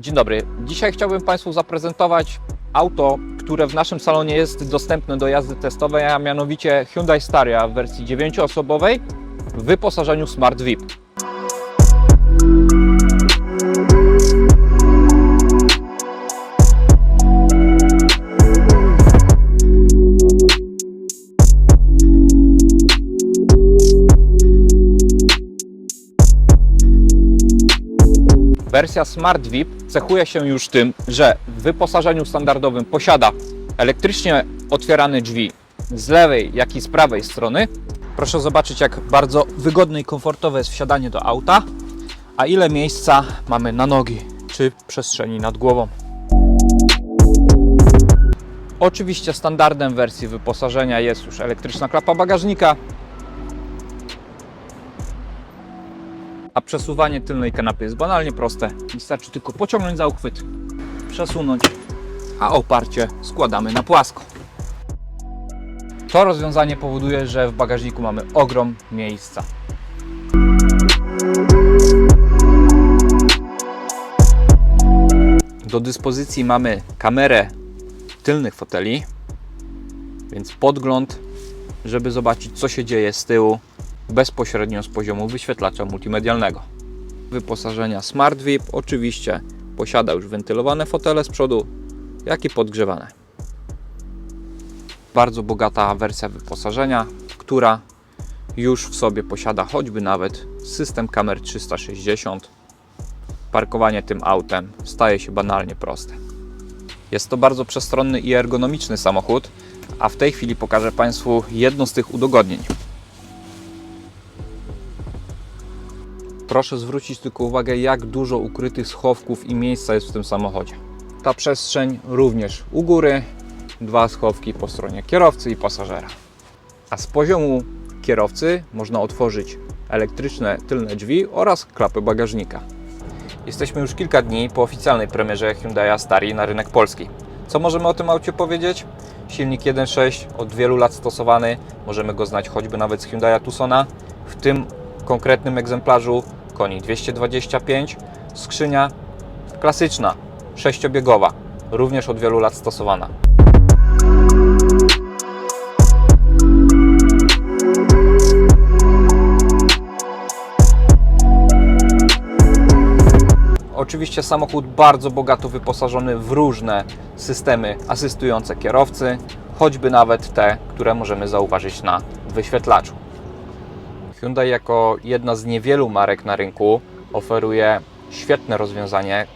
Dzień dobry. Dzisiaj chciałbym Państwu zaprezentować auto, które w naszym salonie jest dostępne do jazdy testowej, a mianowicie Hyundai Staria w wersji 9-osobowej w wyposażeniu Smart VIP. Wersja Smart VIP cechuje się już tym, że w wyposażeniu standardowym posiada elektrycznie otwierane drzwi z lewej, jak i z prawej strony. Proszę zobaczyć, jak bardzo wygodne i komfortowe jest wsiadanie do auta, a ile miejsca mamy na nogi czy przestrzeni nad głową. Oczywiście standardem wersji wyposażenia jest już elektryczna klapa bagażnika, a przesuwanie tylnej kanapy jest banalnie proste. Wystarczy tylko pociągnąć za uchwyt, przesunąć, a oparcie składamy na płasko. To rozwiązanie powoduje, że w bagażniku mamy ogrom miejsca. Do dyspozycji mamy kamerę tylnych foteli, więc podgląd, żeby zobaczyć co się dzieje z tyłu bezpośrednio z poziomu wyświetlacza multimedialnego. Wyposażenia Smart VIP oczywiście posiada już wentylowane fotele z przodu, jak i podgrzewane. Bardzo bogata wersja wyposażenia, która już w sobie posiada choćby nawet system kamer 360. Parkowanie tym autem staje się banalnie proste. Jest to bardzo przestronny i ergonomiczny samochód, a w tej chwili pokażę Państwu jedno z tych udogodnień. Proszę zwrócić tylko uwagę, jak dużo ukrytych schowków i miejsca jest w tym samochodzie. Ta przestrzeń również u góry, dwa schowki po stronie kierowcy i pasażera. A z poziomu kierowcy można otworzyć elektryczne tylne drzwi oraz klapy bagażnika. Jesteśmy już kilka dni po oficjalnej premierze Hyundai Starii na rynek polski. Co możemy o tym aucie powiedzieć? Silnik 1.6 od wielu lat stosowany, możemy go znać choćby nawet z Hyundai Tucsona. W tym konkretnym egzemplarzu koni 225, skrzynia klasyczna, sześciobiegowa, również od wielu lat stosowana. Oczywiście samochód bardzo bogato wyposażony w różne systemy asystujące kierowcy, choćby nawet te, które możemy zauważyć na wyświetlaczu. Hyundai jako jedna z niewielu marek na rynku oferuje świetne rozwiązanie,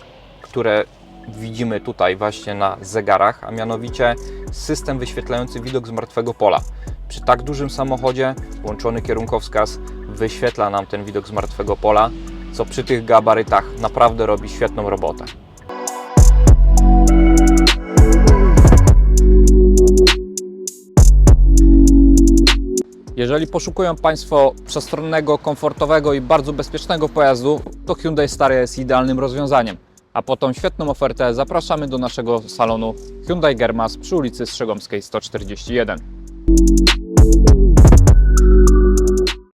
które widzimy tutaj właśnie na zegarach, a mianowicie system wyświetlający widok z martwego pola. Przy tak dużym samochodzie włączony kierunkowskaz wyświetla nam ten widok z martwego pola, co przy tych gabarytach naprawdę robi świetną robotę. Jeżeli poszukują Państwo przestronnego, komfortowego i bardzo bezpiecznego pojazdu, to Hyundai Staria jest idealnym rozwiązaniem. A po tą świetną ofertę zapraszamy do naszego salonu Hyundai Germas przy ulicy Strzegomskiej 141.